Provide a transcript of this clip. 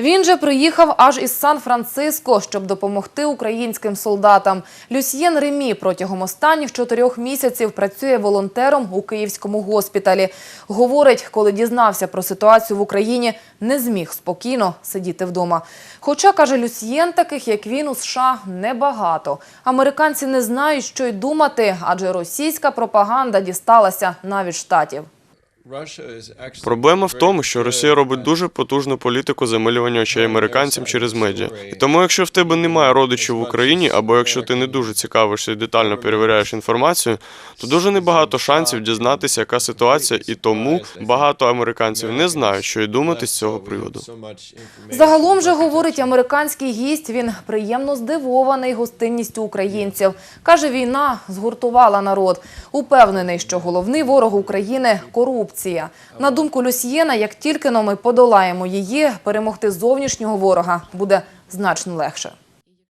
Він же приїхав аж із Сан-Франциско, щоб допомогти українським солдатам. Люсьєн Ремі протягом останніх чотирьох місяців працює волонтером у київському госпіталі. Говорить, коли дізнався про ситуацію в Україні, не зміг спокійно сидіти вдома. Хоча, каже Люсьєн, таких як він у США небагато. Американці не знають, що й думати, адже російська пропаганда дісталася навіть штатів. Проблема в тому, що Росія робить дуже потужну політику замилювання очей американцям через медіа. І тому, якщо в тебе немає родичів в Україні, або якщо ти не дуже цікавишся і детально перевіряєш інформацію, то дуже небагато шансів дізнатися, яка ситуація, і тому багато американців не знають, що й думати з цього приводу. Загалом же говорить американський гість. Він приємно здивований гостинністю українців. Каже, війна згуртувала народ. Упевнений, що головний ворог України корупція. На думку Люсьєна, як тільки но ми подолаємо її, перемогти зовнішнього ворога буде значно легше.